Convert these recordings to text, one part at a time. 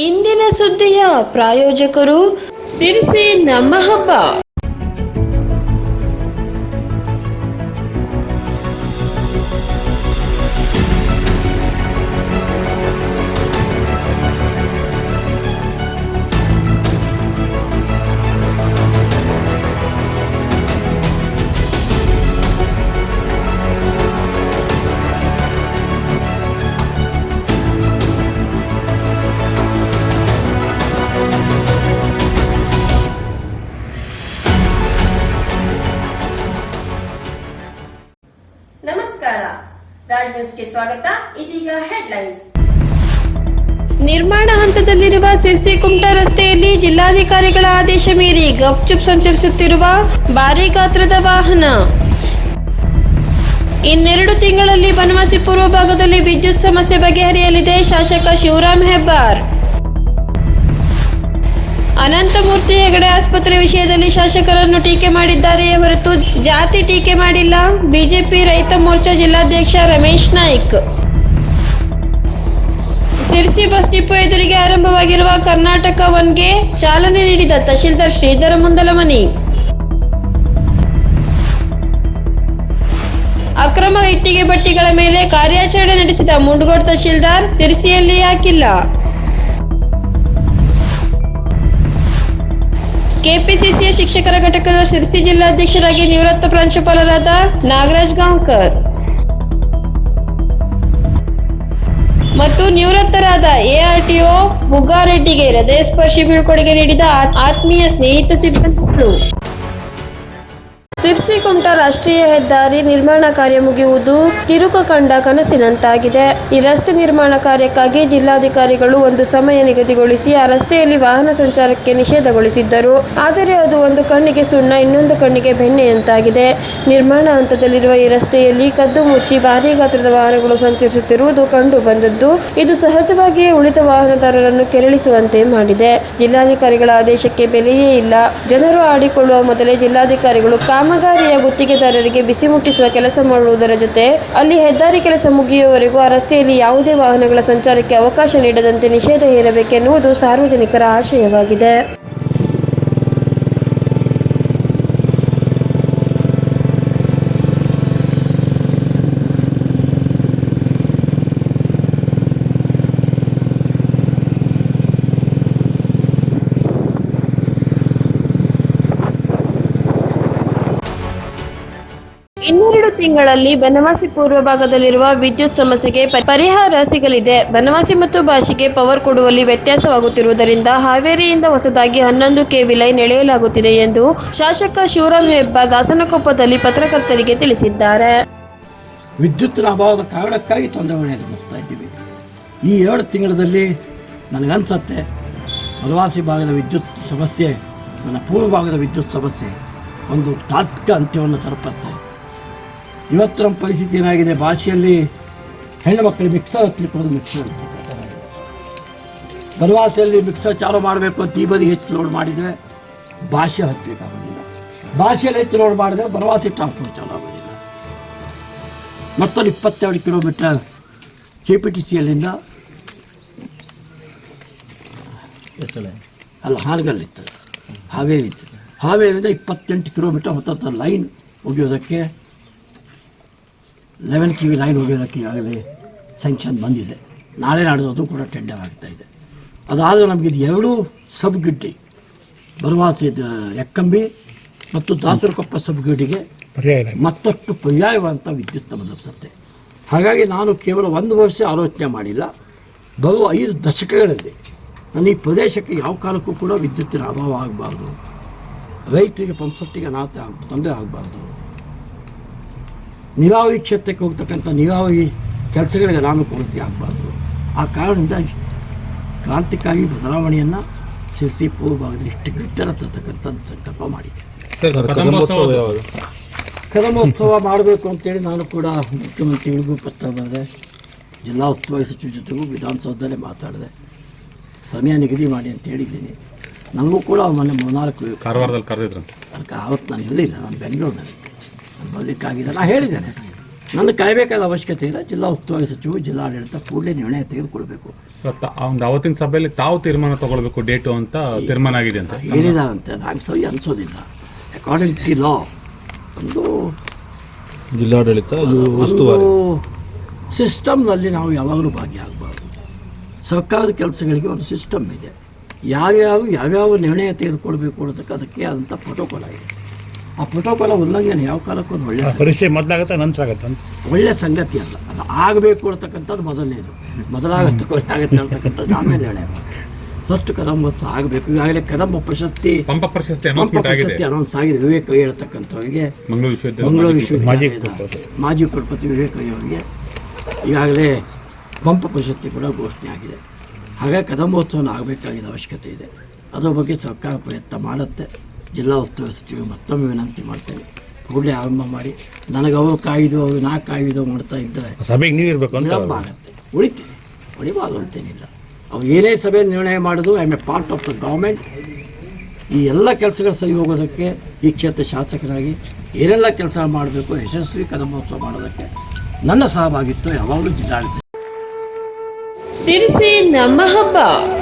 ಇಂದಿನ ಸುದ್ದಿಯ ಪ್ರಾಯೋಜಕರು ಸಿರಿಸಿ ನಮ್ಮ ಹಬ್ಬ ನಮಸ್ಕಾರ. ರಾಜ್ ನ್ಯೂಸ್ಗೆ ಸ್ವಾಗತ. ಇದೀಗ ಹೆಡ್ಲೈನ್ಸ್. ನಿರ್ಮಾಣ ಹಂತದಲ್ಲಿರುವ ಸಿರ್ಸಿ ಕುಮಟಾ ರಸ್ತೆಯಲ್ಲಿ ಜಿಲ್ಲಾಧಿಕಾರಿಗಳ ಆದೇಶ ಮೀರಿ ಗಪ್ಚುಪ್ ಸಂಚರಿಸುತ್ತಿರುವ ಭಾರೀ ಗಾತ್ರದ ವಾಹನ. ಇನ್ನೆರಡು ತಿಂಗಳಲ್ಲಿ ಬನವಾಸಿ ಪೂರ್ವ ಭಾಗದಲ್ಲಿ ವಿದ್ಯುತ್ ಸಮಸ್ಯೆ ಬಗೆಹರಿಯಲಿದೆ ಶಾಸಕ ಶಿವರಾಮ್ ಹೆಬ್ಬಾರ್. ಅನಂತಮೂರ್ತಿ ಹೆಗಡೆ ಆಸ್ಪತ್ರೆ ವಿಷಯದಲ್ಲಿ ಶಾಸಕರನ್ನು ಟೀಕೆ ಮಾಡಿದ್ದಾರೆಯೇ ಹೊರತು ಜಾತಿ ಟೀಕೆ ಮಾಡಿಲ್ಲ. ಬಿಜೆಪಿ ರೈತ ಮೋರ್ಚಾ ಜಿಲ್ಲಾಧ್ಯಕ್ಷ ರಮೇಶ್ ನಾಯ್ಕ್. ಸಿರ್ಸಿ ಬಸ್ ಡಿಪೋ ಎದುರಿಗೆ ಆರಂಭವಾಗಿರುವ ಕರ್ನಾಟಕ ಒನ್ಗೆ ಚಾಲನೆ ನೀಡಿದ ತಹಶೀಲ್ದಾರ್ ಶ್ರೀಧರ ಮುಂದಲಮನಿ. ಅಕ್ರಮ ಇಟ್ಟಿಗೆ ಬಟ್ಟಿಗಳ ಮೇಲೆ ಕಾರ್ಯಾಚರಣೆ ನಡೆಸಿದ ಮುಂಡಗೋಡ್ ತಹಶೀಲ್ದಾರ್ ಸಿರ್ಸಿಯಲ್ಲಿ ಯಾಕಿಲ್ಲ. ಕೆಪಿಸಿಸಿಯ ಶಿಕ್ಷಕರ ಘಟಕದ ಶಿರಸಿ ಜಿಲ್ಲಾಧ್ಯಕ್ಷರಾಗಿ ನಿವೃತ್ತ ಪ್ರಾಂಶುಪಾಲರಾದ ನಾಗರಾಜ್ ಗಾಂವ್ಕರ್. ಮತ್ತು ನಿವೃತ್ತರಾದ ಎಆರ್ಟಿಒ ಬುಗ್ಗಾರೆಡ್ಡಿಗೆ ಹೃದಯ ಸ್ಪರ್ಶಿ ಬೀಳ್ಕೊಡುಗೆ ನೀಡಿದ ಆತ್- ಆತ್ಮೀಯ ಸ್ನೇಹಿತ ಸಿಬ್ಬಂದಿಗಳು. ಸಿರ್ಸಿ ಕುಮಟಾ ರಾಷ್ಟ್ರೀಯ ಹೆದ್ದಾರಿ ನಿರ್ಮಾಣ ಕಾರ್ಯ ಮುಗಿಯುವುದು ಕಿರುಕು ಕಂಡ ಕನಸಿನಂತಾಗಿದೆ. ಈ ರಸ್ತೆ ನಿರ್ಮಾಣ ಕಾರ್ಯಕ್ಕಾಗಿ ಜಿಲ್ಲಾಧಿಕಾರಿಗಳು ಒಂದು ಸಮಯ ನಿಗದಿಗೊಳಿಸಿ ಆ ರಸ್ತೆಯಲ್ಲಿ ವಾಹನ ಸಂಚಾರಕ್ಕೆ ನಿಷೇಧಗೊಳಿಸಿದ್ದರು. ಆದರೆ ಅದು ಒಂದು ಕಣ್ಣಿಗೆ ಸುಣ್ಣ, ಇನ್ನೊಂದು ಕಣ್ಣಿಗೆ ಬೆಣ್ಣೆಯಂತಾಗಿದೆ ನಿರ್ಮಾಣ ಹಂತದಲ್ಲಿರುವ ಈ ರಸ್ತೆಯಲ್ಲಿ ಕದ್ದು ಮುಚ್ಚಿ ಭಾರೀ ಗಾತ್ರದ ವಾಹನಗಳು ಸಂಚರಿಸುತ್ತಿರುವುದು ಕಂಡು ಬಂದದ್ದು. ಇದು ಸಹಜವಾಗಿಯೇ ಉಳಿದ ವಾಹನದಾರರನ್ನು ಕೆರಳಿಸುವಂತೆ ಮಾಡಿದೆ. ಜಿಲ್ಲಾಧಿಕಾರಿಗಳ ಆದೇಶಕ್ಕೆ ಬೆಲೆಯೇ ಇಲ್ಲ. ಜನರು ಆಡಿಕೊಳ್ಳುವ ಮೊದಲೇ ಜಿಲ್ಲಾಧಿಕಾರಿಗಳು ಕಾಮಗಾರಿಯ ಗುತ್ತಿಗೆದಾರರಿಗೆ ಬಿಸಿ ಮುಟ್ಟಿಸುವ ಕೆಲಸ ಮಾಡುವುದರ ಜೊತೆ ಅಲ್ಲಿ ಹೆದ್ದಾರಿ ಕೆಲಸ ಮುಗಿಯುವವರೆಗೂ ಆ ರಸ್ತೆಯಲ್ಲಿ ಯಾವುದೇ ವಾಹನಗಳ ಸಂಚಾರಕ್ಕೆ ಅವಕಾಶ ನೀಡದಂತೆ ನಿಷೇಧ ಹೇರಬೇಕೆನ್ನುವುದು ಸಾರ್ವಜನಿಕರ ಆಶಯವಾಗಿದೆ ಇನ್ನೆರಡು ತಿಂಗಳಲ್ಲಿ ಬನವಾಸಿ ಪೂರ್ವ ಭಾಗದಲ್ಲಿರುವ ವಿದ್ಯುತ್ ಸಮಸ್ಯೆಗೆ ಪರಿಹಾರ ಸಿಗಲಿದೆ. ಬನವಾಸಿ ಮತ್ತು ಭಾಷೆಗೆ ಪವರ್ ಕೊಡುವಲ್ಲಿ ವ್ಯತ್ಯಾಸವಾಗುತ್ತಿರುವುದರಿಂದ ಹಾವೇರಿಯಿಂದ ಹೊಸದಾಗಿ ಹನ್ನೊಂದು ಕೆವಿ ಲೈನ್ ಎಳೆಯಲಾಗುತ್ತಿದೆ ಎಂದು ಶಾಸಕ ಶಿವರಾಮ್ ಹೆಬ್ಬಾರ್ ದಾಸನಕೊಪ್ಪದಲ್ಲಿ ಪತ್ರಕರ್ತರಿಗೆ ತಿಳಿಸಿದ್ದಾರೆ. ವಿದ್ಯುತ್ ಅಭಾವದ ಕಾರಣಕ್ಕಾಗಿ ತೊಂದರೆ ಬರ್ತಾ ಈ ಎರಡು ತಿಂಗಳಲ್ಲಿ ನನಗನ್ಸತ್ತೆ ಬನವಾಸಿ ಭಾಗದ ವಿದ್ಯುತ್ ಸಮಸ್ಯೆ, ನನ್ನ ಪೂರ್ವ ಭಾಗದ ವಿದ್ಯುತ್ ಸಮಸ್ಯೆ ಒಂದು ತಾತ್ವಿಕ ಅಂತ್ಯವನ್ನು ತಲುಪಿಸ್ತಾ ಇದೆ ಇವತ್ತು ನಮ್ಮ ಪರಿಸ್ಥಿತಿ ಏನಾಗಿದೆ? ಭಾಷೆಯಲ್ಲಿ ಹೆಣ್ಣು ಮಕ್ಕಳಿಗೆ ಮಿಕ್ಸರ್ ಹತ್ತಲಿಕ್ಕೆ ಹೋದ್ರೆ ಮಿಕ್ಸರ್ ಹತ್ತಿದ್ದಾರೆ ಮಿಕ್ಸರ್ ಚಾಲು ಮಾಡಬೇಕು ಅಂತ ಈ ಬದಿ ಹೆಚ್ಚು ಲೋಡ್ ಮಾಡಿದರೆ ಭಾಷೆ ಹತ್ತಲಿಕ್ಕಾಗೋದಿಲ್ಲ ಭಾಷೆಯಲ್ಲಿ ಹೆಚ್ಚು ಲೋಡ್ ಮಾಡಿದರೆ ಬನವಾಸಿ ಟ್ರಾನ್ಸ್ಪೋರ್ಟ್ ಚಾಲು ಆಗೋದಿಲ್ಲ. ಮತ್ತೊಂದು ಇಪ್ಪತ್ತೆರಡು ಕಿಲೋಮೀಟರ್ ಕೆ ಪಿ ಟಿ ಸಿಯಲ್ಲಿಂದ ಅಲ್ಲ ಹಾಲ್ಗಲ್ಲಿತ್ತು. ಹಾವೇರಿ ಇತ್ತು ಹಾವೇರಿಯಿಂದ ಇಪ್ಪತ್ತೆಂಟು ಕಿಲೋಮೀಟರ್ ಹೊತ್ತ ಲೈನ್ ಒಗೆಯೋದಕ್ಕೆ ಲೆವೆನ್ ಕಿವಿ ಲೈನ್ ಒಗೆಯೋದಕ್ಕೆ ಈಗಾಗಲೇ ಸ್ಯಾಂಕ್ಷನ್ ಬಂದಿದೆ. ನಾಳೆ ನಾಡಿದ್ದು ಅದು ಕೂಡ ಟೆಂಡರ್ ಆಗ್ತಾ ಇದೆ. ಅದಾದರೂ ನಮಗೆ ಇದು ಎರಡೂ ಸಬ್ ಗಿಟ್ಟಿ ಬರುವಾಸ ಎಕ್ಕಂಬಿ ಮತ್ತು ದಾಸರಕೊಪ್ಪ ಸಬ್ ಗಿಡ್ಡಿಗೆ ಮತ್ತಷ್ಟು ಪರ್ಯಾಯವಾದಂಥ ವಿದ್ಯುತ್ ನಮ್ಮ ಲಭಿಸುತ್ತೆ ಹಾಗಾಗಿ ನಾನು ಕೇವಲ ಒಂದು ವರ್ಷ ಆಲೋಚನೆ ಮಾಡಿಲ್ಲ. ಬರುವ ಐದು ದಶಕಗಳಲ್ಲಿ ನನ್ನ ಈ ಪ್ರದೇಶಕ್ಕೆ ಯಾವ ಕಾಲಕ್ಕೂ ಕೂಡ ವಿದ್ಯುತ್ತಿನ ಅಭಾವ ಆಗಬಾರ್ದು. ರೈತರಿಗೆ ಪಂಪ್ಸೆಟ್ಟಿಗೆ ಅನಾಥ ಆಗ ತೊಂದರೆ ಆಗಬಾರ್ದು. ನೀರಾವರಿ ಕ್ಷೇತ್ರಕ್ಕೆ ಹೋಗ್ತಕ್ಕಂಥ ನೀರಾವರಿ ಕೆಲಸಗಳಿಗೆ ಅನಾನುಕೂಲತೆ ಆಗಬಾರ್ದು. ಆ ಕಾರಣದಿಂದ ಕ್ರಾಂತಿಕಾರಿ ಬದಲಾವಣೆಯನ್ನು ಶಿರ್ಸಿ ಪೂರ್ವ ಭಾಗದಲ್ಲಿ ಇಷ್ಟು ಗಟ್ಟರ ತರ್ತಕ್ಕಂಥ ಸಂಕಲ್ಪ ಮಾಡಿದೆ. ಕದಮೋತ್ಸವ ಮಾಡಬೇಕು ಅಂತೇಳಿ ನಾನು ಕೂಡ ಮುಖ್ಯಮಂತ್ರಿಗಳಿಗೂ ಪತ್ರ ಬರೆದೆ ಜಿಲ್ಲಾ ಉಸ್ತುವಾರಿ ಸಚಿವ ಜೊತೆಗೂ ವಿಧಾನಸೌಧದಲ್ಲೇ ಮಾತಾಡಿದೆ. ಸಮಯ ನಿಗದಿ ಮಾಡಿ ಅಂತ ಹೇಳಿದ್ದೀನಿ. ನನಗೂ ಕೂಡ ಅವ್ರು ಮೊನ್ನೆ ಮೂರ್ನಾಲ್ಕು ಕಾರವಾರದಲ್ಲಿ ಕರೆದಿದ್ರು ಅದಕ್ಕೆ ಆವತ್ತು ನಾನು ಇರಲಿಲ್ಲ ನಾನು ಬೆಂಗಳೂರಿನಲ್ಲಿ. ನಾನು ಬರಲಿಕ್ಕಾಗಿಲ್ಲ ನಾನು ಹೇಳಿದ್ದೇನೆ. ನನ್ನ ಕಾಯಬೇಕಾದ ಅವಶ್ಯಕತೆ ಇಲ್ಲ. ಜಿಲ್ಲಾ ಉಸ್ತುವಾರಿ ಸಚಿವರು ಜಿಲ್ಲಾಡಳಿತ ಕೂಡಲೇ ನಿರ್ಣಯ ತೆಗೆದುಕೊಳ್ಬೇಕು. ಒಂದು ಅವತ್ತಿನ ಸಭೆಯಲ್ಲಿ ತಾವು ತೀರ್ಮಾನ ತಗೊಳ್ಬೇಕು ಡೇಟು ಅಂತ ತೀರ್ಮಾನ ಆಗಿದೆ ಅಂತ. ಹೇಳಿದಂತೆ ಅದು ಹಂಗೆ ಸರಿ ಅನಿಸೋದಿಲ್ಲ. ಅಕಾರ್ಡಿಂಗ್ ಟು ಲಾ ಒಂದು ಜಿಲ್ಲಾಡಳಿತ ಉಸ್ತುವಾರಿ. ಸಿಸ್ಟಮ್ನಲ್ಲಿ ನಾವು ಯಾವಾಗಲೂ ಭಾಗಿಯಾಗಬಾರ್ದು. ಸರ್ಕಾರದ ಕೆಲಸಗಳಿಗೆ ಒಂದು ಸಿಸ್ಟಮ್ ಇದೆ. ಯಾರ್ಯಾರು ಯಾವ್ಯಾವ ನಿರ್ಣಯ ತೆಗೆದುಕೊಳ್ಬೇಕು ಅನ್ನೋದಕ್ಕೆ ಅದಕ್ಕೆ ಆದಂಥ ಪ್ರೋಟೋಕಾಲ್ ಆಗಿದೆ. ಆ ಪ್ರೋಟೋಕಾಲ ಉಲ್ಲಂಘನೆ ಯಾವ ಕಾಲಕ್ಕೂ ಒಂದು ಒಳ್ಳೆಯ ಪರೀಕ್ಷೆ ಮೊದಲಾಗತ್ತೆ ನಂತರ ಆಗತ್ತೆ ಅಂತ. ಒಳ್ಳೆಯ ಸಂಗತಿ ಅಲ್ಲ. ಅದು ಆಗಬೇಕು ಅಂತಕ್ಕಂಥದ್ದು ಮೊದಲನೇದು ಮೊದಲಾಗತ್ತೆ ಆಗುತ್ತೆ ಅಂತಕ್ಕಂಥದ್ದು ಆಮೇಲೆ ಹೇಳ ಫಸ್ಟ್ ಕದಂಬೋತ್ಸವ ಆಗಬೇಕು. ಈಗಾಗಲೇ ಕದಂಬ ಪ್ರಶಸ್ತಿ ಪಂಪ ಪ್ರಶಸ್ತಿ ಪಂಪ ಪ್ರಶಸ್ತಿ ಅನೌನ್ಸ್ ಆಗಿದೆ. ವಿವೇಕ ಹೇಳ್ತಕ್ಕಂಥವ್ರಿಗೆ. ಮಂಗಳೂರು ವಿಶ್ವ ಮಂಗಳೂರು ಮಾಜಿ ವಿಶ್ವವಿದ್ಯಾಲಯದ ಮಾಜಿ ಕುಲಪತಿ. ವಿವೇಕ ಅವರಿಗೆ ಈಗಾಗಲೇ ಪಂಪ ಪ್ರಶಸ್ತಿ ಕೂಡ ಘೋಷಣೆ ಆಗಿದೆ. ಹಾಗಾಗಿ ಕದಂಬೋತ್ಸವನ ಆಗಬೇಕಾಗಿದ್ದ ಅವಶ್ಯಕತೆ ಇದೆ. ಅದರ ಬಗ್ಗೆ ಸರ್ಕಾರ ಪ್ರಯತ್ನ ಮಾಡುತ್ತೆ. ಜಿಲ್ಲಾ ಉಸ್ತುವಾರಿ ಸಚಿವರು ಮತ್ತೊಮ್ಮೆ ವಿನಂತಿ ಮಾಡ್ತೇನೆ. ಕೂಡಲೇ ಆರಂಭ ಮಾಡಿ. ನನಗೆ ಅವರು ಕಾಯ್ದು ಅವರು ನಾ ಕಾಯ್ದು ಮಾಡ್ತಾ ಇದ್ದಾರೆ. ಸಭೆಗೆ ನೀವು ಇರಬೇಕು ಅಂತ ವಿಳಂಬ ಆಗುತ್ತೆ. ಉಳಿತೀನಿ. ಉಳಿಬಾರ್ದು ಅಂತೇನಿಲ್ಲ. ಅವ್ರು ಏನೇ ಸಭೆ ನಿರ್ಣಯ ಮಾಡೋದು I M A part of the government ಈ ಎಲ್ಲ ಕೆಲಸಗಳು ಸರಿ ಹೋಗೋದಕ್ಕೆ ಈ ಕ್ಷೇತ್ರ ಶಾಸಕರಾಗಿ ಏನೆಲ್ಲ ಕೆಲಸ ಮಾಡಬೇಕು ಯಶಸ್ವಿ ಕದಮೋತ್ಸವ ಮಾಡೋದಕ್ಕೆ ನನ್ನ ಸಹಭಾಗಿತ್ವ ಯಾವಾಗಲೂ ಜಿಲ್ಲಾಡಳಿತ. ಸಿರಿಸಿ ನಮ್ಮ ಹಬ್ಬ.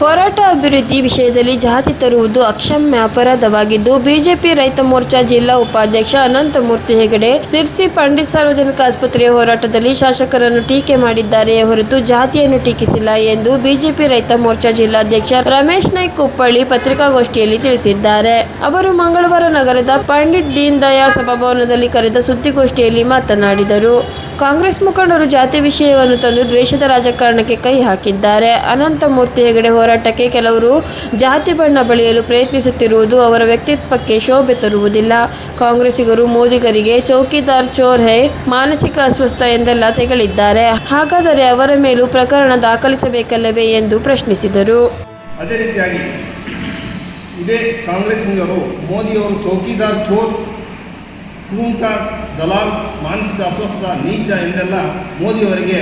ಹೋರಾಟ ಅಭಿವೃದ್ಧಿ ವಿಷಯದಲ್ಲಿ ಜಾತಿ ತರುವುದು ಅಕ್ಷಮ್ಯ, ಅಪರಾಧವಾಗಿದ್ದು, ಬಿಜೆಪಿ ರೈತ ಮೋರ್ಚಾ ಜಿಲ್ಲಾ ಉಪಾಧ್ಯಕ್ಷ ಅನಂತಮೂರ್ತಿ ಹೆಗಡೆ, ಸಿರ್ಸಿ ಪಂಡಿತ್ ಸಾರ್ವಜನಿಕ ಆಸ್ಪತ್ರೆಯ ಹೋರಾಟದಲ್ಲಿ ಶಾಸಕರನ್ನು ಟೀಕೆ ಮಾಡಿದ್ದಾರೆಯೇ ಹೊರತು ಜಾತಿಯನ್ನು ಟೀಕಿಸಿಲ್ಲ ಎಂದು ಬಿಜೆಪಿ ರೈತ ಮೋರ್ಚಾ ಜಿಲ್ಲಾಧ್ಯಕ್ಷ ರಮೇಶ್ ನಾಯ್ಕ್ ಕುಪ್ಪಳ್ಳಿ ಪತ್ರಿಕಾಗೋಷ್ಠಿಯಲ್ಲಿ ತಿಳಿಸಿದ್ದಾರೆ. ಅವರು ಮಂಗಳವಾರ ನಗರದ ಪಂಡಿತ್ ದೀನ್ ದಯಾಳ್ ಸಭಾಭವನದಲ್ಲಿ ಕರೆದ ಸುದ್ದಿಗೋಷ್ಠಿಯಲ್ಲಿ ಮಾತನಾಡಿದರು. ಕಾಂಗ್ರೆಸ್ ಮುಖಂಡರು ಜಾತಿ ವಿಷಯವನ್ನು ತಂದು ದ್ವೇಷದ ರಾಜಕಾರಣಕ್ಕೆ ಕೈ ಹಾಕಿದ್ದಾರೆ. ಅನಂತಮೂರ್ತಿ ಹೆಗಡೆ ಹೋರಾಟಕ್ಕೆ ಕೆಲವರು ಜಾತಿ ಬಣ್ಣ ಬಳಿಯಲು ಪ್ರಯತ್ನಿಸುತ್ತಿರುವುದು ಅವರ ವ್ಯಕ್ತಿತ್ವಕ್ಕೆ ಶೋಭೆ ತರುವುದಿಲ್ಲ. ಕಾಂಗ್ರೆಸ್ಸಿಗರು ಮೋದಿಗರಿಗೆ ಚೌಕಿದಾರ್ ಚೋರ್ ಹೇ, ಮಾನಸಿಕ ಅಸ್ವಸ್ಥ ಎಂದೆಲ್ಲ ತೆಗಳಿದ್ದಾರೆ. ಹಾಗಾದರೆ ಅವರ ಮೇಲೂ ಪ್ರಕರಣ ದಾಖಲಿಸಬೇಕಲ್ಲವೇ ಎಂದು ಪ್ರಶ್ನಿಸಿದರು. ಅದೇ ರೀತಿಯಾಗಿ ಇದೇ ಕಾಂಗ್ರೆಸ್ಸಿನವರು ಮೋದಿಯವರು ಚೌಕಿದಾರ್ ಚೋರ್ ಕುಂಕ ದಲಾಲ್, ಮಾನಸಿಕ ಅಸ್ವಸ್ಥ, ನೀಚ ಎಂದೆಲ್ಲ ಮೋದಿಯವರಿಗೆ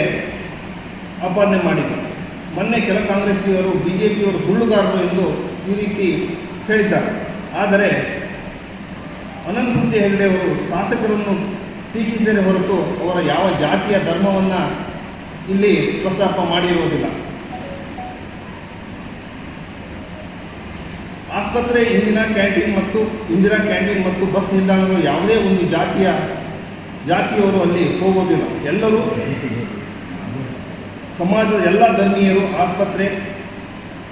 ಆಪಾದನೆ ಮಾಡಿದರು. ಮೊನ್ನೆ ಕೆಲ ಕಾಂಗ್ರೆಸ್ಸಿಗರು ಬಿ ಜೆ ಪಿಯವರು ಸುಳ್ಳುಗಾರರು ಎಂದು ಈ ರೀತಿ ಹೇಳಿದ್ದಾರೆ. ಆದರೆ ಅನಂತಮೂರ್ತಿ ಹೆಗಡೆ ಅವರು ಶಾಸಕರನ್ನು ಟೀಕಿಸಿದರೆ ಹೊರತು ಅವರ ಯಾವ ಜಾತಿಯ ಧರ್ಮವನ್ನು ಇಲ್ಲಿ ಪ್ರಸ್ತಾಪ ಮಾಡಿರುವುದಿಲ್ಲ. ಆಸ್ಪತ್ರೆ, ಇಂದಿನ ಕ್ಯಾಂಟೀನ್ ಮತ್ತು ಇಂದಿರಾ ಕ್ಯಾಂಟೀನ್ ಮತ್ತು ಬಸ್ ನಿಲ್ದಾಣಗಳು ಯಾವುದೇ ಒಂದು ಜಾತಿಯ ಜಾತಿಯವರು ಅಲ್ಲಿ ಹೋಗೋದಿಲ್ಲ ಎಲ್ಲರೂ ಸಮಾಜದ ಎಲ್ಲ ಧರ್ಮೀಯರು ಆಸ್ಪತ್ರೆ,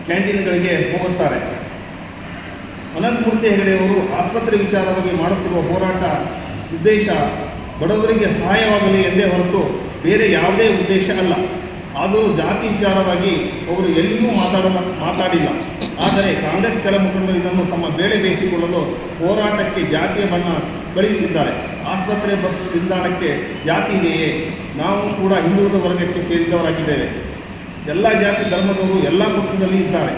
ಕ್ಯಾಂಟೀನ್ಗಳಿಗೆ ಹೋಗುತ್ತಾರೆ. ಅನಂತಮೂರ್ತಿ ಹೆಗಡೆಯವರು ಆಸ್ಪತ್ರೆ ವಿಚಾರವಾಗಿ ಮಾಡುತ್ತಿರುವ ಹೋರಾಟ ಉದ್ದೇಶ ಬಡವರಿಗೆ ಸಹಾಯವಾಗಲಿ ಎಂದೇ ಹೊರತು ಬೇರೆ ಯಾವುದೇ ಉದ್ದೇಶ ಅಲ್ಲ. ಆದರೂ ಜಾತಿ ವಿಚಾರವಾಗಿ ಅವರು ಎಲ್ಲಿಯೂ ಮಾತಾಡಲ್ಲ ಮಾತಾಡಿಲ್ಲ. ಆದರೆ ಕಾಂಗ್ರೆಸ್ ಕೆಲ ಮುಖಂಡರು ಇದನ್ನು ತಮ್ಮ ಬೇಳೆ ಬೇಯಿಸಿಕೊಳ್ಳಲು ಹೋರಾಟಕ್ಕೆ ಜಾತಿಯ ಬಣ್ಣ ಬೆಳೆಯುತ್ತಿದ್ದಾರೆ. ಆಸ್ಪತ್ರೆ ಬಸ್ ನಿಲ್ದಾಣಕ್ಕೆ ಜಾತಿ ಇದೆಯೇ? ನಾವು ಕೂಡ ಹಿಂದುಳಿದ ವರ್ಗಕ್ಕೆ ಸೇರಿದವರಾಗಿದ್ದೇವೆ ಎಲ್ಲ ಜಾತಿ ಧರ್ಮದವರು ಎಲ್ಲ ಪಕ್ಷದಲ್ಲಿ ಇದ್ದಾರೆ.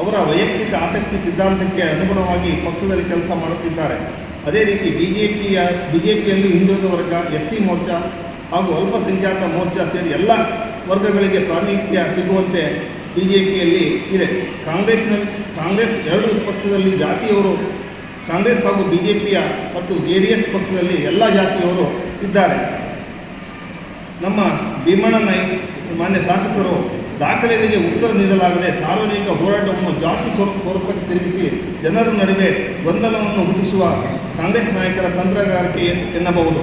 ಅವರ ವೈಯಕ್ತಿಕ ಆಸಕ್ತಿ ಸಿದ್ಧಾಂತಕ್ಕೆ ಅನುಗುಣವಾಗಿ ಪಕ್ಷದಲ್ಲಿ ಕೆಲಸ ಮಾಡುತ್ತಿದ್ದಾರೆ. ಅದೇ ರೀತಿ ಬಿ ಜೆ ಪಿಯ ಬಿ ಜೆ ಪಿಯಲ್ಲಿ ಹಿಂದುಳಿದ ವರ್ಗ ಎಸ್ ಸಿ ಮೋರ್ಚಾ ಹಾಗೂ ಅಲ್ಪಸಂಖ್ಯಾತ ಮೋರ್ಚಾ ಸೇರಿ ಎಲ್ಲ ವರ್ಗಗಳಿಗೆ ಪ್ರಾತಿನಿಧ್ಯ ಸಿಗುವಂತೆ ಬಿ ಜೆ ಪಿಯಲ್ಲಿ ಇದೆ. ಕಾಂಗ್ರೆಸ್ನಲ್ಲಿ, ಕಾಂಗ್ರೆಸ್ ಎರಡು ಪಕ್ಷದಲ್ಲಿ ಜಾತಿಯವರು, ಕಾಂಗ್ರೆಸ್ ಹಾಗೂ ಬಿ ಜೆ ಪಿಯ ಮತ್ತು ಜೆ ಡಿ ಎಸ್ ಪಕ್ಷದಲ್ಲಿ ಎಲ್ಲ ಜಾತಿಯವರು ಇದ್ದಾರೆ. ನಮ್ಮ ಭೀಮಣ್ಣ ಮಾನ್ಯ ಶಾಸಕರು ದಾಖಲೆಗಳಿಗೆ ಉತ್ತರ ನೀಡಲಾಗದೆ ಸಾರ್ವಜನಿಕ ಹೋರಾಟವನ್ನು ಜಾತಿ ಸ್ವರೂಪ ಸ್ವರೂಪಕ್ಕೆ ತಿರುಗಿಸಿ ಜನರ ನಡುವೆ ಗೊಂದಲವನ್ನು ಹುಟ್ಟಿಸುವ ಕಾಂಗ್ರೆಸ್ ನಾಯಕರ ತಂತ್ರಗಾರಿಕೆ ಎನ್ನಬಹುದು.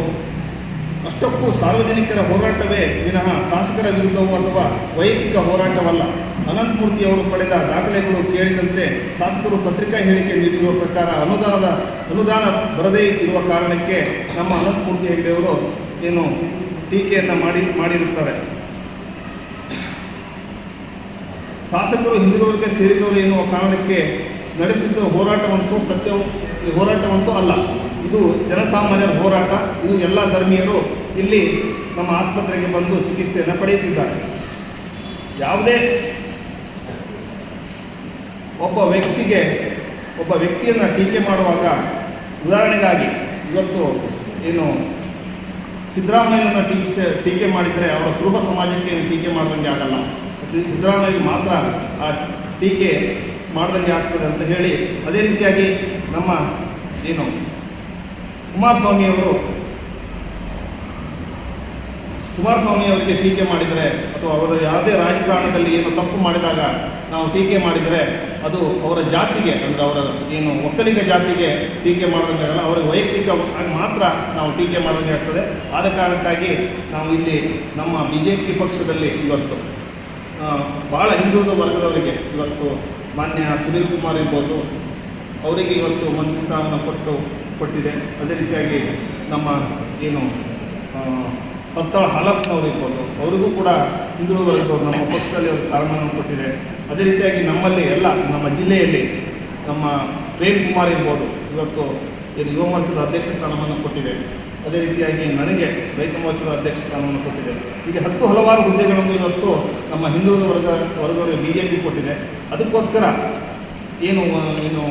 ಅಷ್ಟಕ್ಕೂ ಸಾರ್ವಜನಿಕರ ಹೋರಾಟವೇ ವಿನಃ ಶಾಸಕರ ವಿರುದ್ಧವೂ ಅಥವಾ ವೈಯಕ್ತಿಕ ಹೋರಾಟವಲ್ಲ. ಅನಂತಮೂರ್ತಿ ಅವರು ಪಡೆದ ದಾಖಲೆಗಳು ಕೇಳಿದಂತೆ ಶಾಸಕರು ಪತ್ರಿಕಾ ಹೇಳಿಕೆ ನೀಡಿರುವ ಪ್ರಕಾರ ಅನುದಾನದ, ಅನುದಾನ ಬರದೇ ಇರುವ ಕಾರಣಕ್ಕೆ ನಮ್ಮ ಅನಂತಮೂರ್ತಿ ಹೆಗಡೆಯವರು ಏನು ಟೀಕೆಯನ್ನು ಮಾಡಿ, ಮಾಡಿರುತ್ತಾರೆ. ಶಾಸಕರು ಹಿಂದುಳಿದವರಿಗೆ ಸೇರಿದವರು ಎನ್ನುವ ಕಾರಣಕ್ಕೆ ನಡೆಸಿದ ಹೋರಾಟವಂತೂ ಸತ್ಯ, ಹೋರಾಟವಂತೂ ಅಲ್ಲ. ಇದು ಜನಸಾಮಾನ್ಯರ ಹೋರಾಟ. ಇದು ಎಲ್ಲ ಧರ್ಮೀಯರು ಇಲ್ಲಿ ನಮ್ಮ ಆಸ್ಪತ್ರೆಗೆ ಬಂದು ಚಿಕಿತ್ಸೆಯನ್ನು ಪಡೆಯುತ್ತಿದ್ದಾರೆ. ಯಾವುದೇ ಒಬ್ಬ ವ್ಯಕ್ತಿಗೆ, ಒಬ್ಬ ವ್ಯಕ್ತಿಯನ್ನು ಟೀಕೆ ಮಾಡುವಾಗ ಉದಾಹರಣೆಗಾಗಿ ಇವತ್ತು ಏನು ಸಿದ್ದರಾಮಯ್ಯನನ್ನು ಟೀಕೆ ಟೀಕೆ ಮಾಡಿದರೆ ಅವರ ಕುರುಬ ಸಮಾಜಕ್ಕೆ ಟೀಕೆ ಮಾಡಿದಂಗೆ ಆಗಲ್ಲ. ಸಿದ್ದರಾಮಯ್ಯ ಮಾತ್ರ ಆ ಟೀಕೆ ಮಾಡಿದಂಗೆ ಆಗ್ತದೆ ಅಂತ ಹೇಳಿ ಅದೇ ರೀತಿಯಾಗಿ ನಮ್ಮ ಏನು ಕುಮಾರಸ್ವಾಮಿಯವರು ಕುಮಾರಸ್ವಾಮಿ ಅವರಿಗೆ ಟೀಕೆ ಮಾಡಿದರೆ ಅಥವಾ ಅವರ ಯಾವುದೇ ರಾಜಕಾರಣದಲ್ಲಿ ಏನು ತಪ್ಪು ಮಾಡಿದಾಗ ನಾವು ಟೀಕೆ ಮಾಡಿದರೆ ಅದು ಅವರ ಜಾತಿಗೆ, ಅಂದರೆ ಅವರ ಏನು ಒಕ್ಕಲಿಗ ಜಾತಿಗೆ ಟೀಕೆ ಮಾಡಿದಂಗೆ ಆಗಲ್ಲ ಅವರ ವೈಯಕ್ತಿಕ ಮಾತ್ರ ನಾವು ಟೀಕೆ ಮಾಡಿದಂಗೆ ಆಗ್ತದೆ. ಆದ ಕಾರಣಕ್ಕಾಗಿ ನಾವು ಇಲ್ಲಿ ನಮ್ಮ ಬಿ ಜೆ ಪಿ ಪಕ್ಷದಲ್ಲಿ ಇವತ್ತು ಭಾಳ ಹಿಂದುಳಿದ ವರ್ಗದವರಿಗೆ ಇವತ್ತು ಮಾನ್ಯ ಸುನೀಲ್ ಕುಮಾರ್ ಇರ್ಬೋದು, ಅವರಿಗೆ ಇವತ್ತು ಮಂತ್ರಿ ಸ್ಥಾನವನ್ನು ಕೊಟ್ಟು ಕೊಟ್ಟಿದೆ. ಅದೇ ರೀತಿಯಾಗಿ ನಮ್ಮ ಏನು ಹಾಲಪ್ಪನವರು ಇರ್ಬೋದು. ಅವರಿಗೂ ಕೂಡ ಹಿಂದುಳಿದ ವರ್ಗದವರು ನಮ್ಮ ಪಕ್ಷದಲ್ಲಿ ಅವರು ಸ್ಥಾನಮಾನ ಕೊಟ್ಟಿದೆ. ಅದೇ ರೀತಿಯಾಗಿ ನಮ್ಮಲ್ಲಿ ಎಲ್ಲ, ನಮ್ಮ ಜಿಲ್ಲೆಯಲ್ಲಿ ನಮ್ಮ ಪ್ರೇಮ್ ಕುಮಾರ್ ಇರ್ಬೋದು. ಇವತ್ತು ಏನು ಯುವ ಮೋರ್ಚಾದ ಅಧ್ಯಕ್ಷ ಸ್ಥಾನವನ್ನು ಕೊಟ್ಟಿದೆ. ಅದೇ ರೀತಿಯಾಗಿ ನನಗೆ ರೈತ ಮೋರ್ಚಾದ ಅಧ್ಯಕ್ಷ ಸ್ಥಾನವನ್ನು ಕೊಟ್ಟಿದೆ. ಹೀಗೆ ಹತ್ತು ಹಲವಾರು ಹುದ್ದೆಗಳನ್ನು ಇವತ್ತು ನಮ್ಮ ಹಿಂದುಳಿದ ವರ್ಗ, ವರ್ಗದವರಿಗೆ ಬಿ ಜೆ ಪಿ ಕೊಟ್ಟಿದೆ. ಅದಕ್ಕೋಸ್ಕರ ಏನು ಏನು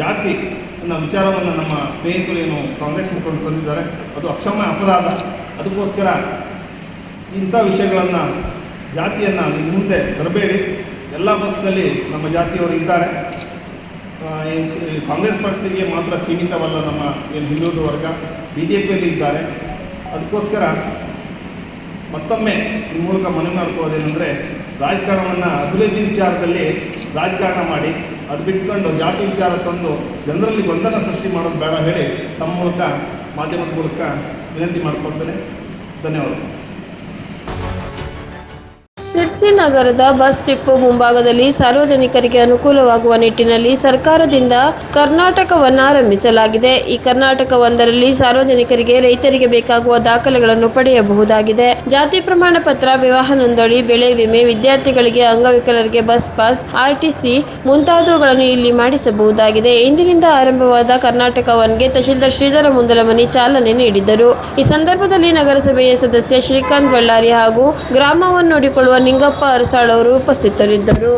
ಜಾತಿ ಅನ್ನೋ ವಿಚಾರವನ್ನು ನಮ್ಮ ಸ್ನೇಹಿತರು ಏನು ಕಾಂಗ್ರೆಸ್ ಮುಖಂಡರು ತಂದಿದ್ದಾರೆ. ಅದು ಅಕ್ಷಮ್ಯ ಅಪರಾಧ. ಅದಕ್ಕೋಸ್ಕರ ಇಂಥ ವಿಷಯಗಳನ್ನು, ಜಾತಿಯನ್ನು ನಿಮ್ಮ ಮುಂದೆ ತರಬೇಡಿ. ಎಲ್ಲ ಪಕ್ಷದಲ್ಲಿ ನಮ್ಮ ಜಾತಿಯವರು ಇದ್ದಾರೆ. ಕಾಂಗ್ರೆಸ್ ಪಾರ್ಟಿಗೆ ಮಾತ್ರ ಸೀಮಿತವಲ್ಲ ನಮ್ಮ ಏನು ಹಿಂದುಳಿದ ವರ್ಗ ಬಿ ಜೆ ಪಿಯಲ್ಲಿ ಇದ್ದಾರೆ. ಅದಕ್ಕೋಸ್ಕರ ಮತ್ತೊಮ್ಮೆ ಈ ಮೂಲಕ ಮನವಿ ಮಾಡ್ಕೊಳ್ಳೋದೇನೆಂದರೆ, ರಾಜಕಾರಣವನ್ನು ಅಭಿವೃದ್ಧಿ ವಿಚಾರದಲ್ಲಿ ರಾಜಕಾರಣ ಮಾಡಿ, ಅದು ಬಿಟ್ಕೊಂಡು ಜಾತಿ ವಿಚಾರ ತಂದು ಜನರಲ್ಲಿ ಗೊಂದಲ ಸೃಷ್ಟಿ ಮಾಡೋದು ಬೇಡ ಹೇಳಿ ತಮ್ಮ ಮೂಲಕ, ಮಾಧ್ಯಮದ ಮೂಲಕ ವಿನಂತಿ ಮಾಡಿಕೊಳ್ತೇನೆ. ಧನ್ಯವಾದಗಳು. ನಗರದ ಬಸ್ ಡಿಪೋ ಮುಂಭಾಗದಲ್ಲಿ ಸಾರ್ವಜನಿಕರಿಗೆ ಅನುಕೂಲವಾಗುವ ನಿಟ್ಟಿನಲ್ಲಿ ಸರ್ಕಾರದಿಂದ ಕರ್ನಾಟಕವನ್ನು ಆರಂಭಿಸಲಾಗಿದೆ. ಈ ಕರ್ನಾಟಕವೊಂದರಲ್ಲಿ ಸಾರ್ವಜನಿಕರಿಗೆ ರೈತರಿಗೆ ಬೇಕಾಗುವ ದಾಖಲೆಗಳನ್ನು ಪಡೆಯಬಹುದಾಗಿದೆ. ಜಾತಿ ಪ್ರಮಾಣ ಪತ್ರ, ವಿವಾಹ ನೋಂದಣಿ, ಬೆಳೆ ವಿಮೆ, ವಿದ್ಯಾರ್ಥಿಗಳಿಗೆ ಅಂಗವಿಕಲರಿಗೆ ಬಸ್ ಪಾಸ್ ಆರ್ಟಿಸಿ ಮುಂತಾದವುಗಳನ್ನು ಇಲ್ಲಿ ಮಾಡಿಸಬಹುದಾಗಿದೆ. ಇಂದಿನಿಂದ ಆರಂಭವಾದ ಕರ್ನಾಟಕ ಒನ್ಗೆ ತಹಶೀಲ್ದಾರ್ ಶ್ರೀಧರ ಮುಂದಲಮನಿ ಚಾಲನೆ ನೀಡಿದರು. ಈ ಸಂದರ್ಭದಲ್ಲಿ ನಗರಸಭೆಯ ಸದಸ್ಯ ಶ್ರೀಕಾಂತ್ ಬಳ್ಳಾರಿ ಹಾಗೂ ಗ್ರಾಮವನ್ನು ನೋಡಿಕೊಳ್ಳುವ ನಿಂಗಪ್ಪ ಅರಸಾಳ್ ಅವರು ಉಪಸ್ಥಿತರಿದ್ದರು.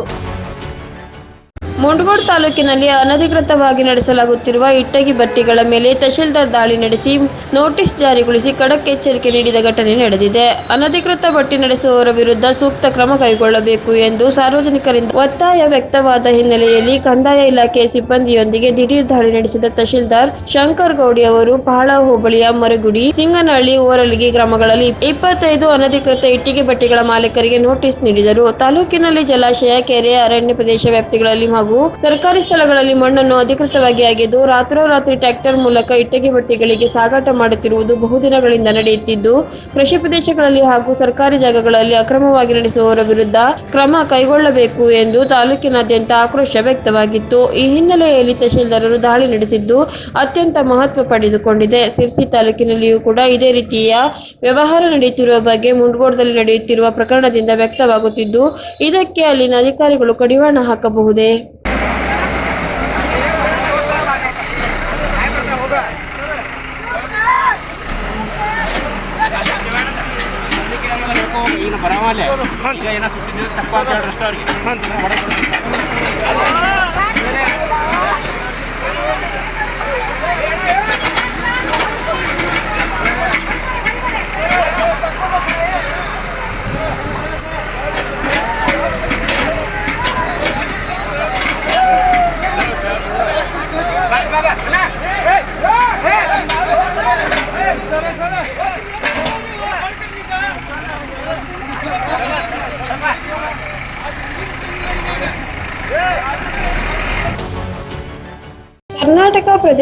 ಮುಂಡಗೋಡ್ ತಾಲೂಕಿನಲ್ಲಿ ಅನಧಿಕೃತವಾಗಿ ನಡೆಸಲಾಗುತ್ತಿರುವ ಇಟ್ಟಗಿ ಬಟ್ಟಿಗಳ ಮೇಲೆ ತಹಶೀಲ್ದಾರ್ ದಾಳಿ ನಡೆಸಿ ನೋಟಿಸ್ ಜಾರಿಗೊಳಿಸಿ ಖಡಕ್ ಎಚ್ಚರಿಕೆ ನೀಡಿದ ಘಟನೆ ನಡೆದಿದೆ. ಅನಧಿಕೃತ ಬಟ್ಟಿ ನಡೆಸುವವರ ವಿರುದ್ಧ ಸೂಕ್ತ ಕ್ರಮ ಕೈಗೊಳ್ಳಬೇಕು ಎಂದು ಸಾರ್ವಜನಿಕರಿಂದ ಒತ್ತಾಯ ವ್ಯಕ್ತವಾದ ಹಿನ್ನೆಲೆಯಲ್ಲಿ ಕಂದಾಯ ಇಲಾಖೆಯ ಸಿಬ್ಬಂದಿಯೊಂದಿಗೆ ದಿಢೀರ್ ದಾಳಿ ನಡೆಸಿದ ತಹಶೀಲ್ದಾರ್ ಶಂಕರ್ ಗೌಡಿ ಅವರು ಪಾಳ ಹೋಬಳಿಯ ಮರಗುಡಿ, ಸಿಂಗನಹಳ್ಳಿ ಓರಲಿಗೆ ಗ್ರಾಮಗಳಲ್ಲಿ ಇಪ್ಪತ್ತೈದು ಅನಧಿಕೃತ ಇಟ್ಟಿಗೆ ಬಟ್ಟೆಗಳ ಮಾಲೀಕರಿಗೆ ನೋಟಿಸ್ ನೀಡಿದರು. ತಾಲೂಕಿನಲ್ಲಿ ಜಲಾಶಯ, ಕೆರೆ, ಅರಣ್ಯ ಪ್ರದೇಶ ವ್ಯಾಪ್ತಿಗಳಲ್ಲಿ ಹಾಗೂ ಸರ್ಕಾರಿ ಸ್ಥಳಗಳಲ್ಲಿ ಮಣ್ಣನ್ನು ಅಧಿಕೃತವಾಗಿ ಅಗೆದು ರಾತ್ರೋರಾತ್ರಿ ಟ್ರ್ಯಾಕ್ಟರ್ ಮೂಲಕ ಇಟ್ಟಿಗೆ ಬಟ್ಟೆಗಳಿಗೆ ಸಾಗಾಟ ಮಾಡುತ್ತಿರುವುದು ಬಹುದಿನಗಳಿಂದ ನಡೆಯುತ್ತಿದ್ದು, ಕೃಷಿ ಪ್ರದೇಶಗಳಲ್ಲಿ ಹಾಗೂ ಸರ್ಕಾರಿ ಜಾಗಗಳಲ್ಲಿ ಅಕ್ರಮವಾಗಿ ನಡೆಸುವವರ ವಿರುದ್ಧ ಕ್ರಮ ಕೈಗೊಳ್ಳಬೇಕು ಎಂದು ತಾಲೂಕಿನಾದ್ಯಂತ ಆಕ್ರೋಶ ವ್ಯಕ್ತವಾಗಿತ್ತು. ಈ ಹಿನ್ನೆಲೆಯಲ್ಲಿ ತಹಶೀಲ್ದಾರರು ದಾಳಿ ನಡೆಸಿದ್ದು ಅತ್ಯಂತ ಮಹತ್ವ ಪಡೆದುಕೊಂಡಿದೆ. ಸಿರ್ಸಿ ತಾಲೂಕಿನಲ್ಲಿಯೂ ಕೂಡ ಇದೇ ರೀತಿಯ ವ್ಯವಹಾರ ನಡೆಯುತ್ತಿರುವ ಬಗ್ಗೆ ಮುಂಡಗೋಡದಲ್ಲಿ ನಡೆಯುತ್ತಿರುವ ಪ್ರಕರಣದಿಂದ ವ್ಯಕ್ತವಾಗುತ್ತಿದ್ದು, ಇದಕ್ಕೆ ಅಲ್ಲಿನ ಅಧಿಕಾರಿಗಳು ಕಡಿವಾಣ ಹಾಕಬಹುದೇ? ಈಗ ಬರವಲ್ಲೇ ಈಗ ಏನೋ ಸುತ್ತಿದ್ರೆ ತಪ್ಪ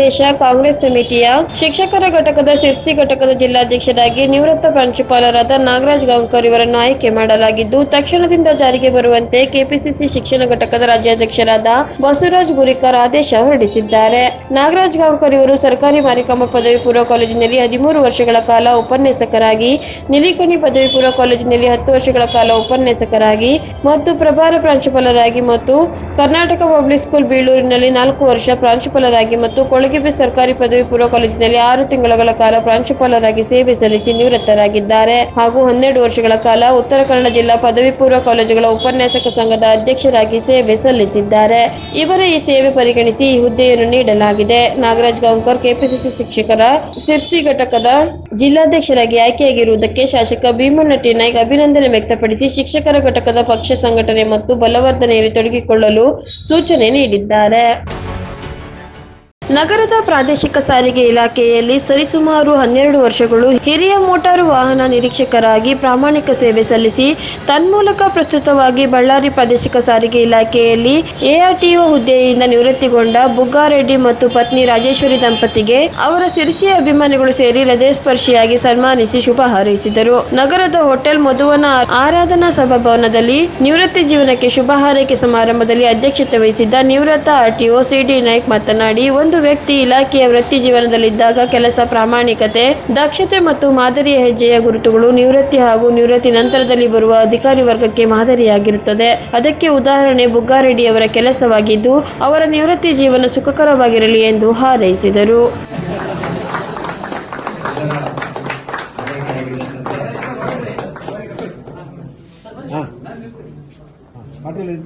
ಪ್ರದೇಶ ಕಾಂಗ್ರೆಸ್ ಸಮಿತಿಯ ಶಿಕ್ಷಕರ ಘಟಕದ ಸಿರ್ಸಿ ಘಟಕದ ಜಿಲ್ಲಾಧ್ಯಕ್ಷರಾಗಿ ನಿವೃತ್ತ ಪ್ರಾಂಶುಪಾಲರಾದ ನಾಗರಾಜ್ ಗಾಂವ್ಕರ್ ಇವರನ್ನು ಆಯ್ಕೆ ಮಾಡಲಾಗಿದ್ದು, ತಕ್ಷಣದಿಂದ ಜಾರಿಗೆ ಬರುವಂತೆ ಕೆಪಿಸಿಸಿ ಶಿಕ್ಷಣ ಘಟಕದ ರಾಜ್ಯಾಧ್ಯಕ್ಷರಾದ ಬಸವರಾಜ್ ಗುರಿಕರ್ ಆದೇಶ ಹೊರಡಿಸಿದ್ದಾರೆ. ನಾಗರಾಜ್ ಗಾಂವ್ಕರ್ ಇವರು ಸರ್ಕಾರಿ ಮಾರಿಕಾಂಬ ಪದವಿ ಪೂರ್ವ ಕಾಲೇಜಿನಲ್ಲಿ ಹದಿಮೂರು ವರ್ಷಗಳ ಕಾಲ ಉಪನ್ಯಾಸಕರಾಗಿ, ನಿಲಿಕಣಿ ಪದವಿ ಪೂರ್ವ ಕಾಲೇಜಿನಲ್ಲಿ ಹತ್ತು ವರ್ಷಗಳ ಕಾಲ ಉಪನ್ಯಾಸಕರಾಗಿ ಮತ್ತು ಪ್ರಭಾರ ಪ್ರಾಂಶುಪಾಲರಾಗಿ ಮತ್ತು ಕರ್ನಾಟಕ ಪಬ್ಲಿಕ್ ಸ್ಕೂಲ್ ಬೀಳೂರಿನಲ್ಲಿ ನಾಲ್ಕು ವರ್ಷ ಪ್ರಾಂಶುಪಾಲರಾಗಿ ಮತ್ತು ಕೊಳಗಿಬಿ ಸರ್ಕಾರಿ ಪದವಿ ಪೂರ್ವ ಕಾಲೇಜಿನಲ್ಲಿ ಆರು ತಿಂಗಳ ಕಾಲ ಪ್ರಾಂಶುಪಾಲರಾಗಿ ಸೇವೆ ಸಲ್ಲಿಸಿ ನಿವೃತ್ತರಾಗಿದ್ದಾರೆ. ಹಾಗೂ ಹನ್ನೆರಡು ವರ್ಷಗಳ ಕಾಲ ಉತ್ತರ ಕನ್ನಡ ಜಿಲ್ಲಾ ಪದವಿ ಪೂರ್ವ ಕಾಲೇಜುಗಳ ಉಪನ್ಯಾಸಕ ಸಂಘದ ಅಧ್ಯಕ್ಷರಾಗಿ ಸೇವೆ ಸಲ್ಲಿಸಿದ್ದಾರೆ. ಇವರ ಈ ಸೇವೆ ಪರಿಗಣಿಸಿ ಈ ಹುದ್ದೆಯನ್ನು ನೀಡಲಾಗಿದೆ. ನಾಗರಾಜ್ ಗಾಂವ್ಕರ್, ಕೆಪಿಸಿಸಿ ಶಿಕ್ಷಕರ ಸಿರ್ಸಿ ಘಟಕದ ಜಿಲ್ಲಾಧ್ಯಕ್ಷರಾಗಿ ಆಯ್ಕೆಯಾಗಿರುವುದಕ್ಕೆ ಶಾಸಕ ಭೀಮಣ್ಣ ಟಿ ನಾಯ್ಕ್ ಅಭಿನಂದನೆ ವ್ಯಕ್ತಪಡಿಸಿ ಶಿಕ್ಷಕರ ಘಟಕದ ಪಕ್ಷ ಸಂಘಟನೆ ಮತ್ತು ಬಲವರ್ಧನೆಯಲ್ಲಿ ತೊಡಗಿಕೊಳ್ಳಲು ಸೂಚನೆ ನೀಡಿದ್ದಾರೆ. ನಗರದ ಪ್ರಾದೇಶಿಕ ಸಾರಿಗೆ ಇಲಾಖೆಯಲ್ಲಿ ಸರಿಸುಮಾರು ಹನ್ನೆರಡು ವರ್ಷಗಳು ಹಿರಿಯ ಮೋಟಾರು ವಾಹನ ನಿರೀಕ್ಷಕರಾಗಿ ಪ್ರಾಮಾಣಿಕ ಸೇವೆ ಸಲ್ಲಿಸಿ, ತನ್ಮೂಲಕ ಪ್ರಸ್ತುತವಾಗಿ ಬಳ್ಳಾರಿ ಪ್ರಾದೇಶಿಕ ಸಾರಿಗೆ ಇಲಾಖೆಯಲ್ಲಿ ಎಆರ್ಟಿಒ ಹುದ್ದೆಯಿಂದ ನಿವೃತ್ತಿಗೊಂಡ ಬುಗ್ಗಾರೆಡ್ಡಿ ಮತ್ತು ಪತ್ನಿ ರಾಜೇಶ್ವರಿ ದಂಪತಿಗೆ ಅವರ ಸಿರಿಸಿಯ ಅಭಿಮಾನಿಗಳು ಸೇರಿ ಹೃದಯಸ್ಪರ್ಶಿಯಾಗಿ ಸನ್ಮಾನಿಸಿ ಶುಭ ಹಾರೈಸಿದರು. ನಗರದ ಹೋಟೆಲ್ ಮಧುವನ ಆರಾಧನಾ ಸಭಾಭವನದಲ್ಲಿ ನಿವೃತ್ತಿ ಜೀವನಕ್ಕೆ ಶುಭ ಹಾರೈಕೆ ಸಮಾರಂಭದಲ್ಲಿ ಅಧ್ಯಕ್ಷತೆ ವಹಿಸಿದ್ದ ನಿವೃತ್ತ ಆರ್ಟಿಒ ಸಿಡಿ ನಾಯ್ಕ್ ಮಾತನಾಡಿ ಒಂದು ವ್ಯಕ್ತಿ ಇಲಾಖೆಯ ವೃತ್ತಿ ಜೀವನದಲ್ಲಿದ್ದಾಗ ಕೆಲಸ ಪ್ರಾಮಾಣಿಕತೆ ದಕ್ಷತೆ ಮತ್ತು ಮಾದರಿಯ ಹೆಜ್ಜೆಯ ಗುರುತುಗಳು ನಿವೃತ್ತಿ ಹಾಗೂ ನಿವೃತ್ತಿ ನಂತರದಲ್ಲಿ ಬರುವ ಅಧಿಕಾರಿ ವರ್ಗಕ್ಕೆ ಮಾದರಿಯಾಗಿರುತ್ತದೆ ಅದಕ್ಕೆ ಉದಾಹರಣೆ ಬುಗ್ಗಾರೆಡ್ಡಿಯವರ ಕೆಲಸವಾಗಿದ್ದು ಅವರ ನಿವೃತ್ತಿ ಜೀವನ ಸುಖಕರವಾಗಿರಲಿ ಎಂದು ಹಾರೈಸಿದರು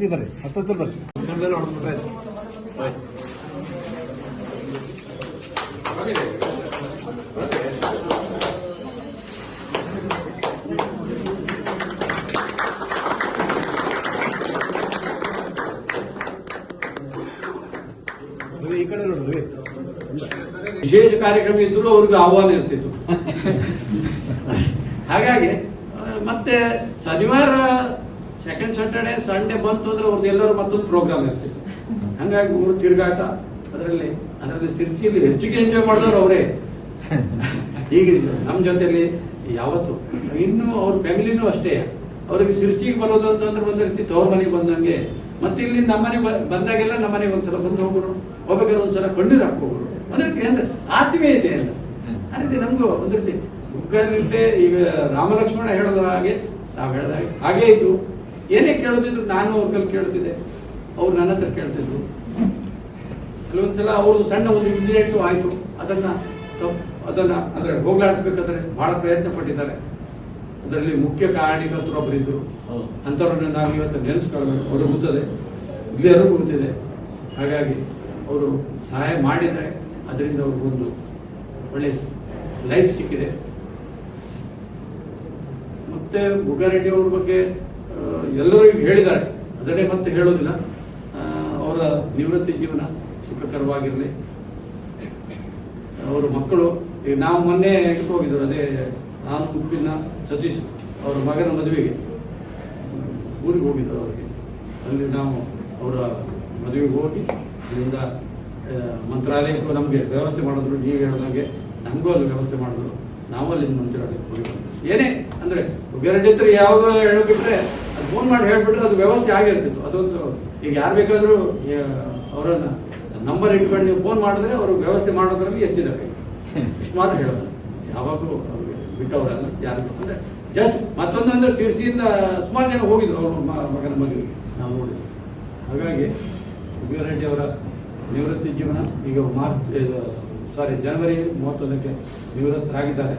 ಬರ್ರಿ ವಿಶೇಷ ಕಾರ್ಯಕ್ರಮ ಇದ್ರೂ ಅವ್ರಿಗೆ ಆಹ್ವಾನ ಇರ್ತಿತ್ತು. ಹಾಗಾಗಿ ಮತ್ತೆ ಶನಿವಾರ ಸೆಕೆಂಡ್ ಸಾಟರ್ಡೆ ಸಂಡೇ ಬಂತು ಅಂದ್ರೆ ಅವ್ರದ್ದು ಎಲ್ಲರೂ ಮತ್ತೊಂದು ಪ್ರೋಗ್ರಾಮ್ ಇರ್ತಿತ್ತು. ಹಂಗಾಗಿ ಊರು ತಿರುಗಾಟ, ಅದರಲ್ಲಿ ಅದರಲ್ಲಿ ಸಿರ್ಸಿಲಿ ಹೆಚ್ಚಿಗೆ ಎಂಜಾಯ್ ಮಾಡಿದವ್ರು ಅವರೇ. ಈಗ ನಮ್ಮ ಜೊತೆಯಲ್ಲಿ ಯಾವತ್ತು. ಇನ್ನು ಅವ್ರ ಫ್ಯಾಮಿಲಿನೂ ಅಷ್ಟೇ. ಅವ್ರಿಗೆ ಸಿರ್ಸಿಗೆ ಬರೋದು ಅಂತಂದ್ರೆ ಬಂದಿರ್ತಿತ್ತು ಅವ್ರ ಮನೆಗೆ ಬಂದಂಗೆ. ಮತ್ತೆ ಇಲ್ಲಿ ನಮ್ಮನೆ ಬಂದಾಗೆಲ್ಲ ನಮ್ಮನೆಗೆ ಒಂದ್ಸಲ ಬಂದು ಹೋಗೋರು ಹೋಗ್ಬೇಕಾದ್ರೆ ಒಂದ್ಸಲ ಕಣ್ಣೀರು ಹಾಕೋರು ರೀತಿ ಅಂದ್ರೆ ಆತ್ಮೀಯತೆ ಅಂತ ಆ ರೀತಿ ನಮಗೂ ಒಂದು ರೀತಿ. ಬುಕ್ಕಲ್ಲಿಟ್ಟೆ ಈಗ ರಾಮಲಕ್ಷ್ಮಣ ಹೇಳೋದ ಹಾಗೆ ನಾವು ಹೇಳ್ದ ಹಾಗೆ. ಹಾಗೇ ಇದ್ದು ಏನೇ ಕೇಳೋದಿದ್ರು ನಾನು ಅವ್ರ ಕಲ್ ಕೇಳ್ತಿದ್ದೆ ಅವ್ರು ನನ್ನ ಹತ್ರ ಕೇಳ್ತಿದ್ರು. ಕೆಲವೊಂದ್ಸಲ ಅವ್ರದ್ದು ಸಣ್ಣ ಒಂದು ಇನ್ಸಿಡೆಂಟ್ ಆಯ್ತು. ಅದನ್ನ ತಪ್- ಅದನ್ನ ಅಂದ್ರೆ ಹೋಗ್ಲಾಡಿಸ್ಬೇಕಾದ್ರೆ ಬಹಳ ಪ್ರಯತ್ನ ಪಟ್ಟಿದ್ದಾರೆ. ಅದರಲ್ಲಿ ಮುಖ್ಯ ಕಾರಣೀಕರ್ತರು ಒಬ್ಬರಿದ್ರು ಅಂಥವ್ರನ್ನ ನಾವು ಇವತ್ತು ನೆನೆಸ್ಕೊಳ್ಬೇಕು. ಅವ್ರಿಗೆ ಗೊತ್ತದೆ ಇಲ್ಲಿಯವ್ರಿಗೂ ಗೊತ್ತಿದೆ ಹಾಗಾಗಿ ಅವರು ಸಹಾಯ ಮಾಡಿದ್ದಾರೆ. ಅದರಿಂದ ಅವ್ರಿಗೊಂದು ಒಳ್ಳೆ ಲೈಫ್ ಸಿಕ್ಕಿದೆ. ಮತ್ತೆ ಬುಗಾರೆಡ್ಡಿ ಅವ್ರ ಬಗ್ಗೆ ಎಲ್ಲರಿಗೂ ಹೇಳಿದ್ದಾರೆ. ಅದನ್ನೇ ಮತ್ತೆ ಹೇಳೋದಿಲ್ಲ. ಅವರ ನಿವೃತ್ತಿ ಜೀವನ ಸುಖಕರವಾಗಿರಲಿ. ಅವರ ಮಕ್ಕಳು ಈಗ ನಾವು ಮೊನ್ನೆ ಹೋಗಿದ್ರು ಅದೇ ನಾನು ಉಪ್ಪಿನ ಸತೀಶ್ ಅವರ ಮಗನ ಮದುವೆಗೆ. ಊರಿಗೆ ಹೋಗಿದ್ರು ಅವರಿಗೆ. ಅಲ್ಲಿ ನಾವು ಅವರ ಮದುವೆಗೆ ಹೋಗಿ ಆ, ಮಂತ್ರಾಲಯಕ್ಕೂ ನಮಗೆ ವ್ಯವಸ್ಥೆ ಮಾಡಿದ್ರು, ನೀವು ಹೇಳಿದಂಗೆ ನಮಗೂ ಅದು ವ್ಯವಸ್ಥೆ ಮಾಡಿದ್ರು. ನಾವು ಅಲ್ಲಿ ಮಂತ್ರಾಲಯಕ್ಕೆ ಹೋಗಿ ಏನೇ ಅಂದರೆ ಗರಡಿತರು ಯಾವಾಗ ಹೇಳಿಬಿಟ್ರೆ, ಅದು ಫೋನ್ ಮಾಡಿ ಹೇಳಿಬಿಟ್ರೆ ಅದು ವ್ಯವಸ್ಥೆ ಆಗಿರ್ತಿತ್ತು. ಅದೊಂದು, ಈಗ ಯಾರು ಬೇಕಾದರೂ ಅವರನ್ನು ನಂಬರ್ ಇಟ್ಕೊಂಡು ನೀವು ಫೋನ್ ಮಾಡಿದ್ರೆ ಅವರು ವ್ಯವಸ್ಥೆ ಮಾಡೋದ್ರಲ್ಲಿ ಹೆಚ್ಚಿದ ಕೈ ಇಷ್ಟು ಮಾತ್ರ ಹೇಳೋದು. ಯಾವಾಗೂ ಅವ್ರಿಗೆ ಬಿಟ್ಟವರಲ್ಲ, ಯಾರು ಅಂದರೆ ಜಸ್ಟ್ ಮತ್ತೊಂದು ಅಂದರೆ ಶಿರ್ಸಿಯಿಂದ ಸುಮಾರು ಜನ ಹೋಗಿದ್ರು ಅವರು ಮಗನ ಮಗನಿಗೆ ನಾವು ನೋಡಿದ್ವಿ. ಹಾಗಾಗಿ ರೆಡ್ಡಿ ಅವರ ನಿವೃತ್ತಿ ಜೀವನ. ಈಗ ಮಾರ್ಚ್ ಸಾರಿ ಜನವರಿ ಮೂವತ್ತೊಂದಕ್ಕೆ ನಿವೃತ್ತರಾಗಿದ್ದಾರೆ.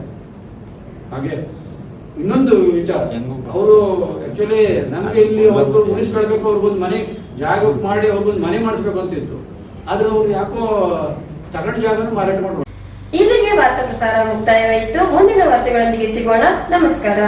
ಹಾಗೆ ಇನ್ನೊಂದು ವಿಚಾರ. ಅವರು ಆಕ್ಚುಲಿ ನನಗೆ ಇಲ್ಲಿ ಅವ್ರು ಉಳಿಸ್ಕೊಳ್ಬೇಕು ಅವ್ರಿಗೊಂದು ಮನೆ ಜಾಗ ಮಾಡಿ ಅವ್ರಿಗೊಂದು ಮನೆ ಮಾಡಿಸ್ಬೇಕು ಅಂತಿತ್ತು. ಆದ್ರೆ ಅವ್ರು ಯಾಕೋ ತಗೊಂಡ ಜಾಗನೂ ಮಾರಾಟ ಮಾಡ್ಬೋದು ಇಲ್ಲಿಗೆ ವಾರ್ತಾ ಪ್ರಸಾರ ಮುಕ್ತಾಯವಾಯಿತು. ಮುಂದಿನ ವಾರ್ತೆಗಳೊಂದಿಗೆ ಸಿಗೋಣ. ನಮಸ್ಕಾರ.